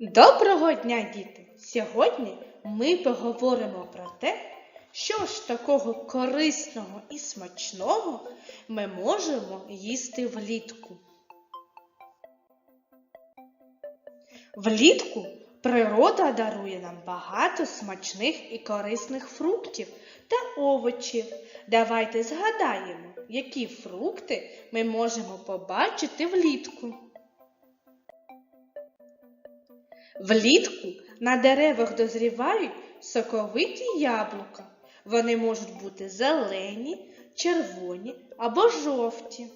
Доброго дня, діти! Сьогодні ми поговоримо про те, що ж такого корисного і смачного ми можемо їсти влітку. Влітку природа дарує нам багато смачних і корисних фруктів та овочів. Давайте згадаємо, які фрукти ми можемо побачити влітку. Влітку на деревах дозрівають соковиті яблука. Вони можуть бути зелені, червоні або жовті.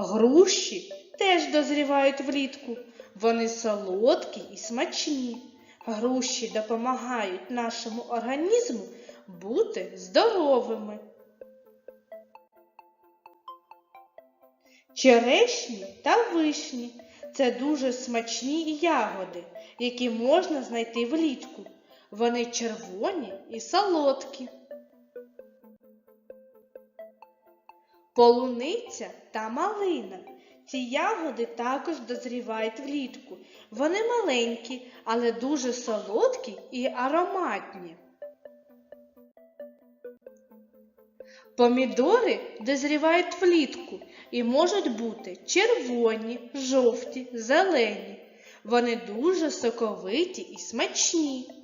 Груші теж дозрівають влітку. Вони солодкі і смачні. Груші допомагають нашому організму бути здоровими. Черешні та вишні це дуже смачні ягоди, які можна знайти влітку. Вони червоні і солодкі. Полуниця та малина. Ці ягоди також дозрівають влітку. Вони маленькі, але дуже солодкі і ароматні. Помідори дозрівають влітку і можуть бути червоні, жовті, зелені. Вони дуже соковиті і смачні.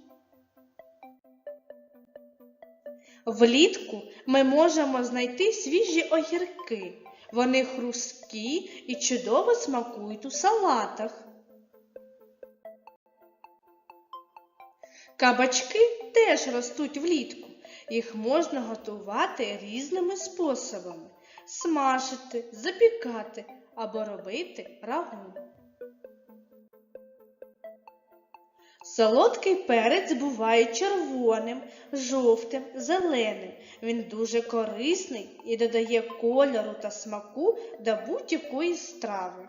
Влітку ми можемо знайти свіжі огірки. Вони хрусткі і чудово смакують у салатах. Кабачки теж ростуть влітку. Їх можна готувати різними способами смажити, запікати або робити рагу. Солодкий перець буває червоним, жовтим, зеленим. Він дуже корисний і додає кольору та смаку до будь-якої страви.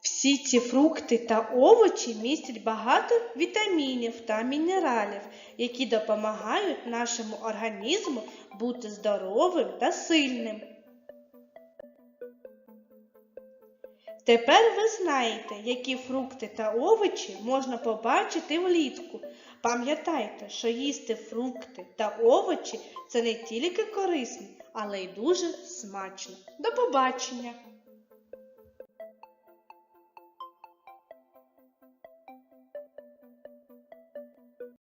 Всі ці фрукти та овочі містять багато вітамінів та мінералів, які допомагають нашому організму бути здоровим та сильним. Тепер ви знаєте, які фрукти та овочі можна побачити влітку. Пам'ятайте, що їсти фрукти та овочі це не тільки корисно, але й дуже смачно. До побачення!